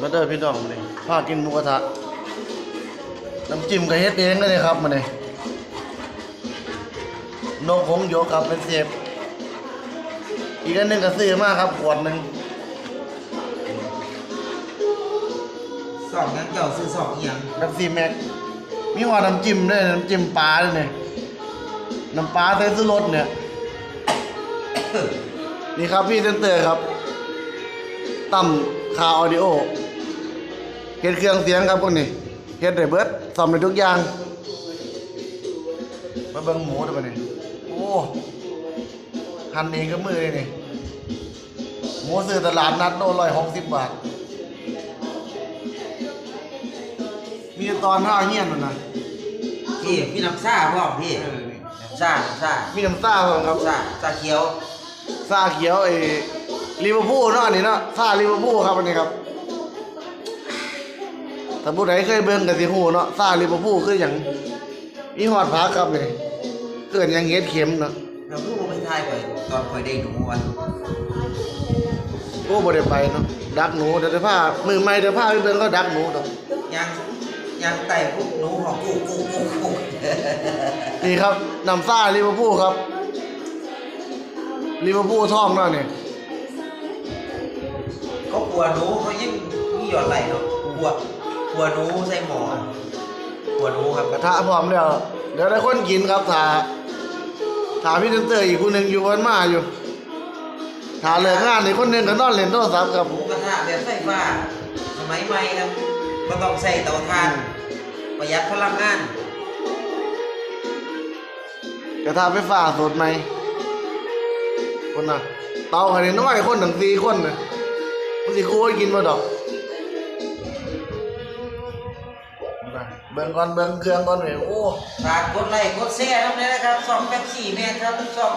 มาเด้อพี่น้องมาเลยพากินหมูกระทะน้ำจิ้มก็เฮ็ดเองเลยครับมาเลยนกหงส์โยกครับเป็นเสียบอีกอันหนึงก็ซื้อมาครับขวดหนึ่งสองยังเจ้าซื้อสองอีหยังน้ำซีแม็กมีว่าน้ำจิ้มด้วยน้ำจิ้มปลาด้วยเนี่ยน้ำปลาใส่ซื้อรสเนี่ย นี่ครับพี่เซนเตอร์ครับตั้มคาออดิโอ เฮ็ดเครื่องเสียงครับพวกนี้เฮ็ดได้เบิดซ่อมได้ทุกอย่างมาเบิ่งหมูเด้อบัดนี้โอ้หั่นเองกับมือเลยนี่หมูซื้อตลาดนัดโลร้อยหกสิบบาท มีตอนห้าเงี้ยนมันนะพี่พี่น้ำซ่าพ่อมพี่เออนี่น้ำซ่าน้ำซ่ามีน้ำซ่าบ้างครับน้ำซ่าซ่าเขียวซาเขียวไอ้ลิเวอร์พูลเนาะอันนี้เนาะซาลิเวอร์พูลครับอันนี้ครับ ถ้าผู้ใดเคยเบิ่งก็สิฮู้เนาะซาลิเวอร์พูลคือหยังมีฮอดพักครับนี่เกิดหยังเฮ็ดเข็มเนาะเราเพิ่งลงไปทายไปตอนคอยได้หนูวันโอ้บ่ได้ไปเนาะดักหนูเดี๋ยวจะพามือใหม่เดี๋ยวพาไปเบิ่งก็ดักหนูดอกยังยังไต่ปุ๊บหนูหอกกูกูกูกูนี่ครับน้ำซาลิเวอร์พูลครับลิเวอร์พูลท่องเนาะนี่เขากลัวหนูเขายิ่งมีหยอดไหลเนาะกลัว กลัวหนูใส่หมอนกลัวหนูครับกระทะพร้อมแล้วเดี๋ยวได้คนกินครับถ้าถ้าพี่เซนเตอร์อีกคนหนึงอยู่วันมาอยู่ถ้าเลิกงานอีกคนหนึงก็นอนเล่นโทรศัพท์ครับหมูกระทะแบบไฟฟ้าสมัยใหม่ครับก็ต้องใส่เตาถ่าน ประหยัดพลังงานกระทะไฟฟ้าสดไหมคนน่ะเตาคันนี้น้อยคนถึงสี่คนน่ะมันสิคู่ให้กินมาดอก บิ่งก่อนเบิ่งเครื่องก่อนเว้ยโอ้ฝากกดไลค์กดแชร์ครับเนี่ยนะครับส่องแป๊บสี่แม่ครับส่อง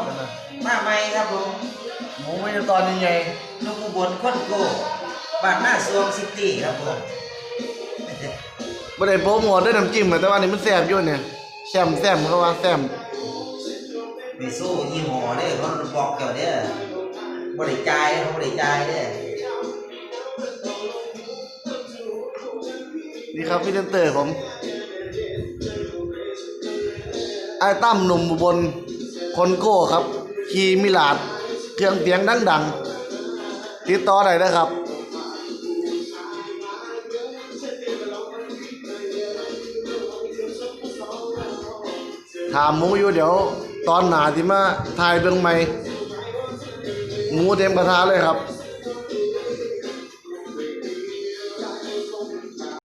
มาใหม่ครับผมหมูไม่ได้ตอนนี้ไงลูกอุบลคนโกบ้านหน้าสวงซิตี้ครับผมไม่ได้โปรโมทด้วยน้ำจิ้มอะแต่ว่านี่มันแซ่บอยู่เนี่ยแซมแซมเขาว่าแซมไปสู้ยี่ห้อเด้อเขาบอกเกี่ยวเด้อบ่ได้จ่ายเขาบ่ได้จ่ายเด้อ ครับพี่เซนเตอร์ผมไอ้ตั้มหนุ่มอุบลคนโก้ครับขี่มิลาดเครื่องเสียงดังๆติดต่อได้นะครับถามหมูอยู่เดี๋ยว ตอนหนาที่มาถ่ายเบิ่งใหม่หมูเต็มกระทะเลยครับ